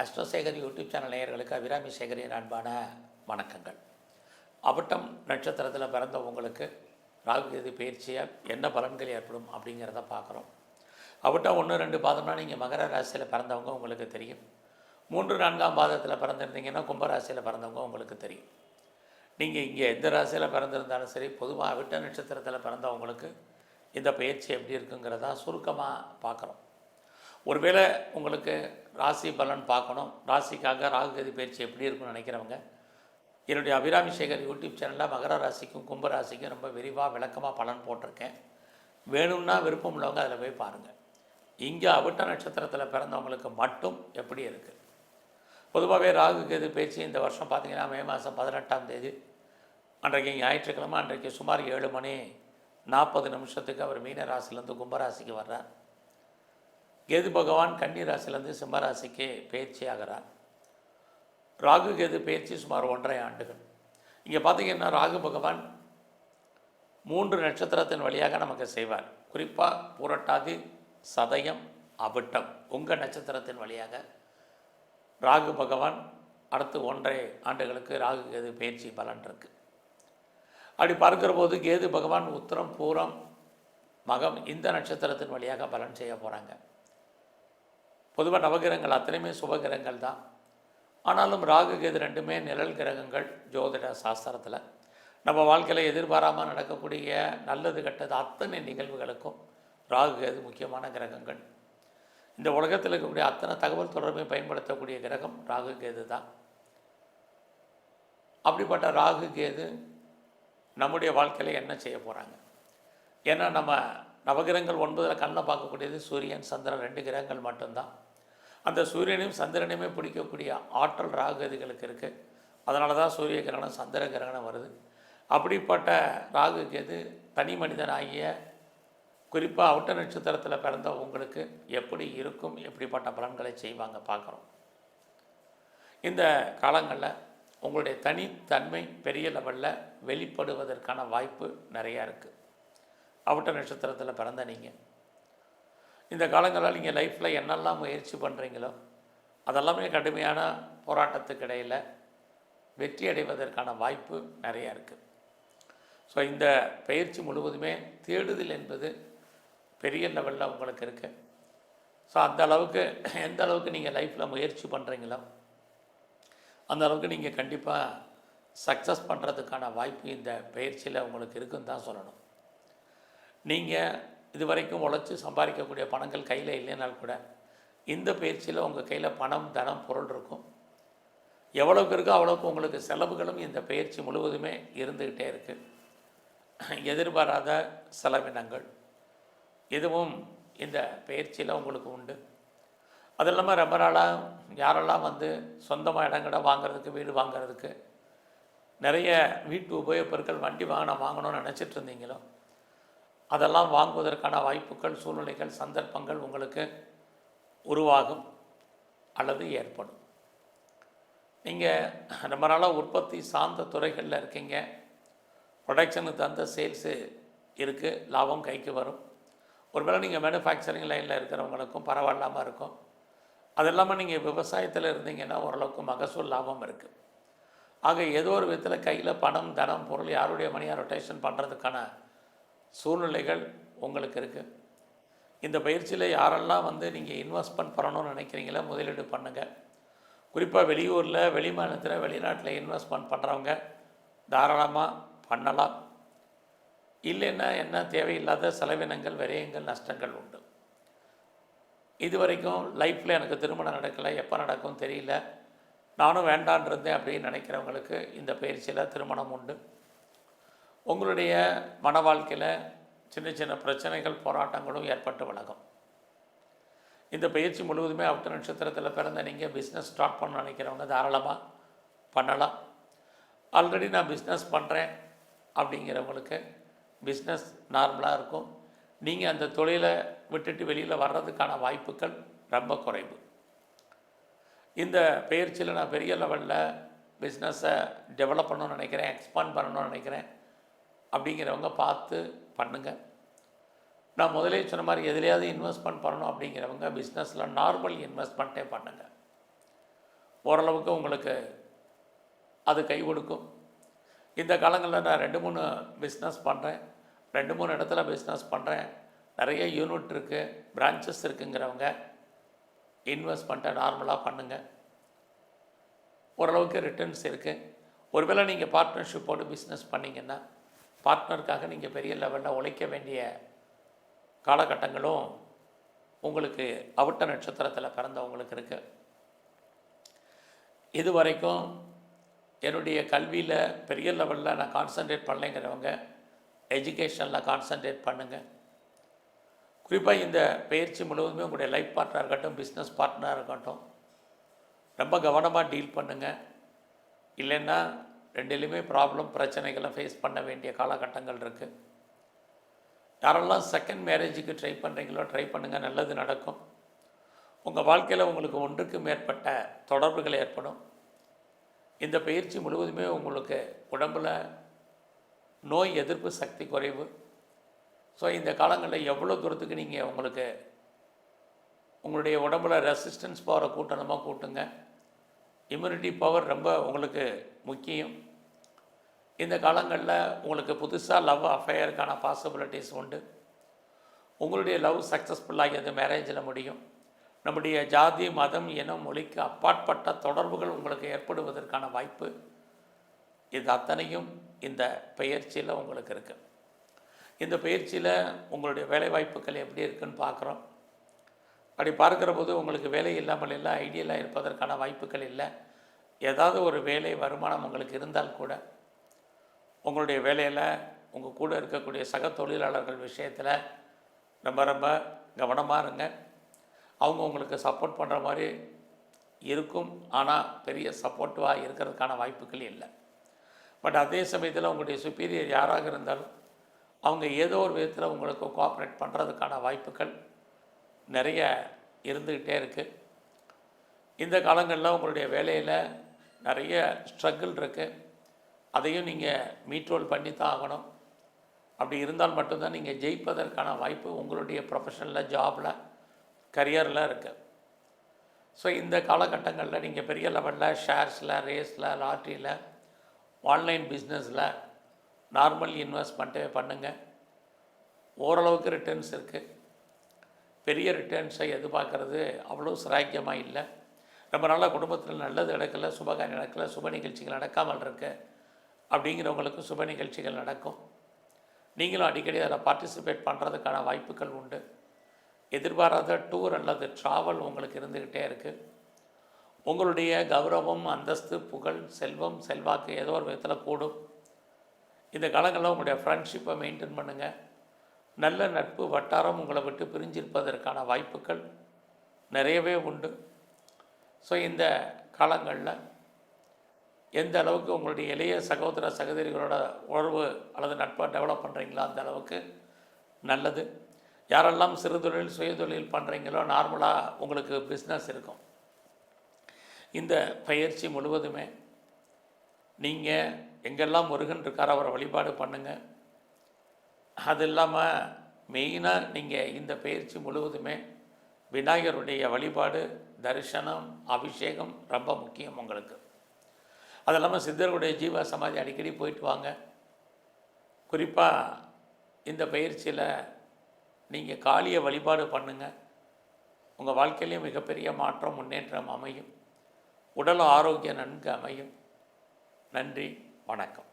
அஸ்ட்ரோசேகர் YouTube channel நேயர்களுக்கு அபிராமி சேகரின் அன்பான வணக்கங்கள். அபட்டம் நட்சத்திரத்தில் பிறந்த உங்களுக்கு ராகுகேது பயிற்சியால் என்ன பலன்கள் ஏற்படும் அப்படிங்கிறத பார்க்குறோம். அபட்டம் ஒன்று ரெண்டு பாதம்னா நீங்கள் மகர ராசியில் பிறந்தவங்க உங்களுக்கு தெரியும். மூன்று நான்காம் பாதத்தில் பிறந்திருந்தீங்கன்னா கும்பராசியில் பிறந்தவங்க உங்களுக்கு தெரியும். நீங்கள் இங்கே எந்த ராசியில் பிறந்திருந்தாலும் சரி பொதுவாக அவிட்ட நட்சத்திரத்தில் பிறந்தவங்களுக்கு இந்த பயிற்சி எப்படி இருக்குங்கிறதா சுருக்கமாக பார்க்குறோம். ஒருவேளை உங்களுக்கு ராசி பலன் பார்க்கணும். ராசிக்காக ராகுகதி பயிற்சி எப்படி இருக்கும்னு நினைக்கிறவங்க என்னுடைய அபிராமி சேகர் யூடியூப் சேனலில் மகர ராசிக்கும் கும்ப ராசிக்கும் ரொம்ப விரிவாக விளக்கமாக பலன் போட்டிருக்கேன். வேணும்னா விருப்பம் உள்ளவங்க அதில் போய் பாருங்கள் இங்கே அவிட்ட நட்சத்திரத்தில் பிறந்தவங்களுக்கு மட்டும் எப்படி இருக்குது பொதுவாகவே ராகு கேது பேச்சு இந்த வருஷம் பார்த்திங்கன்னா மே மாதம் பதினெட்டாம் தேதி. அன்றைக்கு ஞாயிற்றுக்கிழமை அன்றைக்கு சுமார் ஏழு மணி நாற்பது நிமிஷத்துக்கு அவர் மீன ராசிலேருந்து கும்பராசிக்கு வர்றார். கேது பகவான் கன்னி ராசிலேருந்து சிம்மராசிக்கு பயிற்சி ஆகிறார் ராகு கேது பயிற்சி சுமார் ஒன்றரை ஆண்டுகள். இங்கே பார்த்தீங்கன்னா ராகு பகவான் மூன்று நட்சத்திரத்தின் வழியாக நமக்கு செய்வார். குறிப்பாக புரட்டாதி சதயம் அவிட்டம் உங்கள் நட்சத்திரத்தின் வழியாக ராகு பகவான் அடுத்து ஒன்றரை ஆண்டுகளுக்கு ராகு கேது பயிற்சி பலன் இருக்கு. அப்படி பார்க்கிற போது கேது பகவான் உத்தரம் பூரம் மகம் இந்த நட்சத்திரத்தின் வழியாக பலன் செய்ய போகிறாங்க பொதுவாக நவகிரகங்கள் அத்தனையுமே சுபகிரகங்கள் தான். ஆனாலும் ராகு கேது ரெண்டுமே நிழல் கிரகங்கள் ஜோதிட சாஸ்திரத்தில். நம்ம வாழ்க்கையில் எதிர்பாராமல் நடக்கக்கூடிய நல்லது கெட்டது அத்தனை நிகழ்வுகளுக்கும் ராகு கேது முக்கியமான கிரகங்கள். இந்த உலகத்தில் இருக்கக்கூடிய அத்தனை தகவல் தொடர்பையும் பயன்படுத்தக்கூடிய கிரகம் ராகு கேது தான். அப்படிப்பட்ட ராகு கேது நம்முடைய வாழ்க்கையில் என்ன செய்ய போகிறாங்க ஏன்னா நம்ம நவகிரகங்கள் ஒன்பதில் கண்ணில் பார்க்கக்கூடியது சூரியன் சந்திரன் ரெண்டு கிரகங்கள் மட்டும்தான். அந்த சூரியனையும் சந்திரனையுமே பிடிக்கக்கூடிய ஆற்றல் ராகுகதிகளுக்கு இருக்குது அதனால தான் சூரிய கிரகணம் சந்திர கிரகணம் வருது. அப்படிப்பட்ட ராகு கேது தனி மனிதனாகிய குறிப்பாக அவுட்ட நட்சத்திரத்தில் பிறந்த உங்களுக்கு எப்படி இருக்கும் எப்படிப்பட்ட பலன்களை செய்வாங்க பார்க்குறோம். இந்த காலங்களில் உங்களுடைய தனித்தன்மை பெரிய லெவலில் வெளிப்படுவதற்கான வாய்ப்பு நிறையா இருக்குது அவுட்ட நட்சத்திரத்தில் பிறந்த நீங்கள் இந்த காலங்களில் நீங்கள் லைஃப்பில் என்னெல்லாம் முயற்சி பண்ணுறீங்களோ அதெல்லாமே கடுமையான போராட்டத்துக்கு இடையில் வெற்றி அடைவதற்கான வாய்ப்பு நிறையா இருக்குது ஸோ இந்த பயிற்சி முழுவதுமே தேடுதல் என்பது பெரிய லெவலில் உங்களுக்கு இருக்குது ஸோ அந்த அளவுக்கு எந்த அளவுக்கு நீங்கள் லைஃப்பில் முயற்சி பண்ணுறீங்களோ அந்த அளவுக்கு நீங்கள் கண்டிப்பாக சக்ஸஸ் பண்ணுறதுக்கான வாய்ப்பு இந்த பயிற்சியில் உங்களுக்கு இருக்குன்னு தான் சொல்லணும். நீங்கள் இது வரைக்கும் உழைச்சி சம்பாதிக்கக்கூடிய பணங்கள் கையில் இல்லைனால் கூட இந்த பயிற்சியில் உங்கள் கையில் பணம் தனம் பொருள் இருக்கும். எவ்வளோக்கு இருக்கோ அவ்வளோக்கு உங்களுக்கு செலவுகளும் இந்த பயிற்சி முழுவதுமே இருந்துக்கிட்டே இருக்குது எதிர்பாராத செலவினங்கள். இதுவும் இந்த பயிற்சியில் உங்களுக்கு உண்டு. அது இல்லாமல் ரொம்ப நாளாக யாரெல்லாம் வந்து சொந்தமாக இடங்களை வாங்குறதுக்கு வீடு வாங்குறதுக்கு நிறைய வீட்டு உபயோகப் பொருட்கள் வண்டி வாகனம் வாங்கணும்னு நினச்சிட்டு இருந்தீங்களோ அதெல்லாம் வாங்குவதற்கான வாய்ப்புகள் சூழ்நிலைகள் சந்தர்ப்பங்கள் உங்களுக்கு உருவாகும் அல்லது ஏற்படும். நீங்கள் ரொம்ப நாளாக உற்பத்தி சார்ந்த துறைகளில் இருக்கீங்க. ப்ரொடக்ஷனுக்கு தகுந்த சேல்ஸு இருக்குது லாபம் கைக்கு வரும். ஒருவேளை நீங்கள் மேனுஃபேக்சரிங் லைனில் இருக்கிறவங்களுக்கும் பரவாயில்லாமல் இருக்கும். அது இல்லாமல் நீங்கள் விவசாயத்தில் இருந்தீங்கன்னா ஓரளவுக்கு மகசூல் லாபம் இருக்குது ஆக ஏதோ ஒரு விதத்தில் கையில் பணம் தனம் பொருள் யாருடைய மணியாக ரொட்டேஷன் பண்ணுறதுக்கான சூழ்நிலைகள் உங்களுக்கு இருக்குது இந்த பயிற்சியில் யாரெல்லாம் வந்து நீங்கள் இன்வெஸ்ட்மெண்ட் பண்ணணும்னு நினைக்கிறீங்களோ முதலீடு பண்ணுங்கள் குறிப்பாக வெளியூரில் வெளி மாநிலத்தில் வெளிநாட்டில் இன்வெஸ்ட்மெண்ட் பண்ணுறவங்க தாராளமாக பண்ணலாம். இல்லைன்னா என்ன தேவையில்லாத செலவினங்கள் விரயங்கள் நஷ்டங்கள் உண்டு. இது வரைக்கும் லைஃப்பில் எனக்கு திருமணம் நடக்கலை எப்போ நடக்கும் தெரியல. நானும் வேண்டான் இருந்தேன் அப்படின்னு நினைக்கிறவங்களுக்கு இந்த பயிற்சியில் திருமணம் உண்டு. உங்களுடைய மன வாழ்க்கையில் சின்ன சின்ன பிரச்சனைகள் போராட்டங்களும் ஏற்பட்டு விலகும். இந்த பயிற்சி முழுவதுமே அவுட்ட நட்சத்திரத்தில் பிறந்த நீங்கள் பிஸ்னஸ் ஸ்டார்ட் பண்ண நினைக்கிறவங்க தாராளமாக பண்ணலாம். ஆல்ரெடி நான் பிஸ்னஸ் பண்ணுறேன் அப்படிங்கிறவங்களுக்கு பிஸ்னஸ் நார்மலாக இருக்கும். நீங்கள் அந்த தொழிலை விட்டுட்டு வெளியில் வர்றதுக்கான வாய்ப்புகள் ரொம்ப குறைவு. இந்த பயிற்சியில் நான் பெரிய லெவலில் பிஸ்னஸை டெவலப் பண்ணணும்னு நினைக்கிறேன் எக்ஸ்பாண்ட் பண்ணணும்னு நினைக்கிறேன். அப்படிங்கிறவங்க பார்த்து பண்ணுங்கள் நான் முதலே சொன்ன மாதிரி எதுலையாவது இன்வெஸ்ட்மெண்ட் பண்ணணும் அப்படிங்கிறவங்க பிஸ்னஸில் நார்மல் இன்வெஸ்ட்மெண்ட்டே பண்ணுங்கள் ஓரளவுக்கு உங்களுக்கு அது கை கொடுக்கும். இந்த காலங்களில் நான் ரெண்டு மூணு பிஸ்னஸ் பண்ணுறேன் ரெண்டு மூணு இடத்துல பிஸ்னஸ் பண்ணுறேன் நிறைய யூனிட் இருக்குது பிரான்ச்சஸ் இருக்குங்கிறவங்க இன்வெஸ்ட்மெண்ட்டை நார்மலாக பண்ணுங்கள் ஓரளவுக்கு ரிட்டர்ன்ஸ் இருக்குது ஒருவேளை நீங்கள் பார்ட்னர்ஷிப்போடு பிஸ்னஸ் பண்ணிங்கன்னா பார்ட்னருக்காக நீங்கள் பெரிய லெவலில் உழைக்க வேண்டிய காலகட்டங்களும் உங்களுக்கு அவிட்ட நட்சத்திரத்தில் பிறந்தவங்களுக்கு இருக்குது இது வரைக்கும் என்னுடைய கல்வியில் பெரிய லெவலில் நான் கான்சன்ட்ரேட் பண்ணலைங்கிறவங்க எஜுகேஷனில் கான்சன்ட்ரேட் பண்ணுங்கள் குறிப்பாக இந்த பயிற்சி முழுவதுமே உங்களுடைய லைஃப் பார்ட்னராக இருக்கட்டும் பிஸ்னஸ் பார்ட்னராக இருக்கட்டும் ரொம்ப கவனமாக டீல் பண்ணுங்கள் இல்லைன்னா ரெண்டுலேயுமே ப்ராப்ளம் பிரச்சனைகளை ஃபேஸ் பண்ண வேண்டிய காலகட்டங்கள் இருக்குது யாரெல்லாம் செகண்ட் மேரேஜுக்கு ட்ரை பண்ணுறீங்களோ ட்ரை பண்ணுங்கள் நல்லது நடக்கும். உங்கள் வாழ்க்கையில் உங்களுக்கு ஒன்றுக்கு மேற்பட்ட தொடர்புகள் ஏற்படும். இந்த பயிற்சி முழுவதுமே உங்களுக்கு உடம்பில் நோய் எதிர்ப்பு சக்தி குறைவு. ஸோ இந்த காலங்களில் எவ்வளோ தூரத்துக்கு நீங்கள் உங்களுக்கு உங்களுடைய உடம்புல ரெசிஸ்டன்ஸ் பவரை கூட்டணுமா கூட்டுங்க. இம்யூனிட்டி பவர் ரொம்ப உங்களுக்கு முக்கியம். இந்த காலங்களில் உங்களுக்கு புதுசாக லவ் அஃபேயருக்கான பாசிபிலிட்டிஸ் உண்டு. உங்களுடைய லவ் சக்ஸஸ்ஃபுல்லாகி அது மேரேஜில் முடியும். நம்முடைய ஜாதி மதம் இனம் மொழிக்கு அப்பாற்பட்ட தொடர்புகள் உங்களுக்கு ஏற்படுவதற்கான வாய்ப்பு. இது அத்தனையும் இந்த பயிற்சியில் உங்களுக்கு இருக்குது இந்த பயிற்சியில் உங்களுடைய வேலை வாய்ப்புகள் எப்படி இருக்குன்னு பார்க்குறோம். அப்படி பார்க்குற போது உங்களுக்கு வேலை இல்லாமல் இல்லை ஐடியலாக இருப்பதற்கான வாய்ப்புகள் இல்லை. ஏதாவது ஒரு வேலை வருமானம் உங்களுக்கு இருந்தால் கூட உங்களுடைய வேலையில் உங்கள் கூட இருக்கக்கூடிய சக தொழிலாளர்கள் விஷயத்தில் ரொம்ப ரொம்ப கவனமாக இருங்க. அவங்க உங்களுக்கு சப்போர்ட் பண்ணுற மாதிரி இருக்கும். ஆனால் பெரிய சப்போர்ட்டிவாக இருக்கிறதுக்கான வாய்ப்புகள் இல்லை. பட் அதே சமயத்தில் உங்களுடைய சுப்பீரியர் யாராக இருந்தாலும் அவங்க ஏதோ ஒரு விதத்தில் உங்களுக்கு கோஆப்ரேட் பண்ணுறதுக்கான வாய்ப்புகள் நிறைய இருந்துக்கிட்டே இருக்குது இந்த காலங்களில் உங்களுடைய வேலையில் நிறைய ஸ்ட்ரகிள் இருக்குது அதையும் நீங்கள் மீட்ரோல் பண்ணி தான் ஆகணும். அப்படி இருந்தால் மட்டும்தான் நீங்கள் ஜெயிப்பதற்கான வாய்ப்பு உங்களுடைய ப்ரொஃபஷனில் ஜாபில் கரியரில் இருக்குது ஸோ இந்த காலகட்டங்களில் நீங்கள் பெரிய லெவலில் ஷேர்ஸில் ரேஸில் லாட்ரியில் ஆன்லைன் பிஸ்னஸில் நார்மல் இன்வெஸ்ட்மெண்ட்டே பண்ணுங்கள் ஓரளவுக்கு ரிட்டர்ன்ஸ் இருக்குது பெரிய ரிட்டர்ன்ஸை எதிர்பார்க்கறது அவ்வளோ சிராக்கியமாக இல்லை. ரொம்ப நாளாக குடும்பத்தில் நல்லது நடக்கலை சுபகாரியம் நடக்கலை சுப நிகழ்ச்சிகள் நடக்காமல் இருக்கு அப்படிங்கிறவங்களுக்கு சுப நிகழ்ச்சிகள் நடக்கும். நீங்களும் அடிக்கடி அதில் பார்ட்டிசிபேட் பண்ணுறதுக்கான வாய்ப்புகள் உண்டு. எதிர்பாராத டூர் அல்லது ட்ராவல் உங்களுக்கு இருந்துக்கிட்டே இருக்குது உங்களுடைய கௌரவம் அந்தஸ்து புகழ் செல்வம் செல்வாக்கு ஏதோ ஒரு விதத்தில் கூடும். இந்த காலங்களில் உங்களுடைய ஃப்ரெண்ட்ஷிப்பை மெயின்டைன் பண்ணுங்கள் நல்ல நட்பு வட்டாரம் உங்களை விட்டு பிரிஞ்சிருப்பதற்கான வாய்ப்புகள் நிறையவே உண்டு. ஸோ இந்த காலங்களில் எந்த அளவுக்கு உங்களுடைய இளைய சகோதர சகோதரிகளோட உறவு அல்லது நட்பை டெவலப் பண்ணுறீங்களோ அந்த அளவுக்கு நல்லது. யாரெல்லாம் சிறு தொழில் சுயதொழில் பண்ணுறீங்களோ நார்மலாக உங்களுக்கு பிஸ்னஸ் இருக்கும். இந்த பயிற்சி முழுவதுமே நீங்கள் எங்கெல்லாம் முருகன் இருக்காரோ அவரை வழிபாடு பண்ணுங்கள் அது இல்லாமல் மெயினாக நீங்கள் இந்த பயிற்சி முழுவதுமே விநாயகருடைய வழிபாடு தரிசனம் அபிஷேகம் ரொம்ப முக்கியம் உங்களுக்கு. அது இல்லாமல் சித்தர்களுடைய ஜீவ சமாதி அடிக்கடி போயிட்டு வாங்க. குறிப்பாக இந்த பயிற்சியில் நீங்கள் காளியை வழிபாடு பண்ணுங்கள் உங்கள் வாழ்க்கையிலையும் மிகப்பெரிய மாற்றம் முன்னேற்றம் அமையும். உடல் ஆரோக்கியம் நன்கு அமையும். நன்றி வணக்கம்.